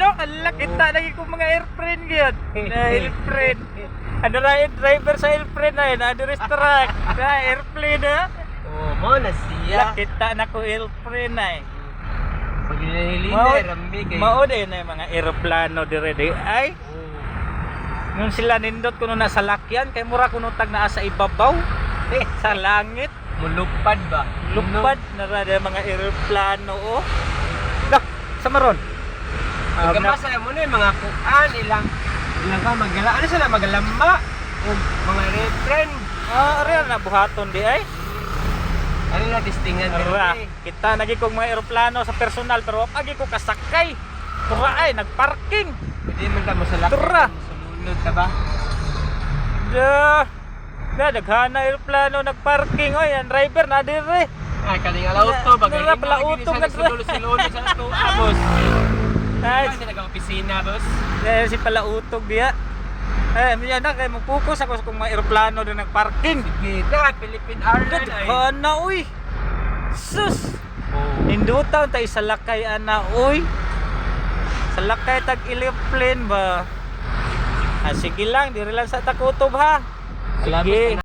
no? Ala, kita lagi ko mga airplane gyud. Na airplane. Ano ra yung driver sa airplane na yun? Ano restaurant? Na airplane ha? Oh, mo na siya. kita na ko airplane na eh. Pag nililina, rami kay. Mao din na yung mga eroplano dire di ay Oh. nung sila nindot kuno na sa lakyan kay mura kuno tag naa sa ibabaw eh sa langit Mulupad ba? lupad na ra mga eroplano oh. Dah, sa maron. Ah, na- mo na yung mga kuan, ilang, ilang ka magala, ano sila, magalamba, o mga refren. Ah, ari na buhaton di ay. Ano na distingan Ara, eh. kita nagi kog mga eroplano sa personal pero agi ko kasakay. Tura ay nagparking. Pwede man ka mo sa lakad, Tura. sulunod ka ba? Da. Da daghana eroplano nagparking oy, ang driver na dire. Ay, kaling alauto, bagay. Nara, pala utong na- Sulunod sa ah, boss. Ay, Ay, nag-opisina, boss. Dahil si pala utog diya. Eh, miya na kay magpukus ako kung mga eroplano din nagparking. Gita, Philippine Airlines ay. Daghana uy. Sus. Oh. Nindutan tay sa lakay ana uy. Sa lakay tag airplane ba? Ah, sige lang, diri lang sa takutob ha. Sige.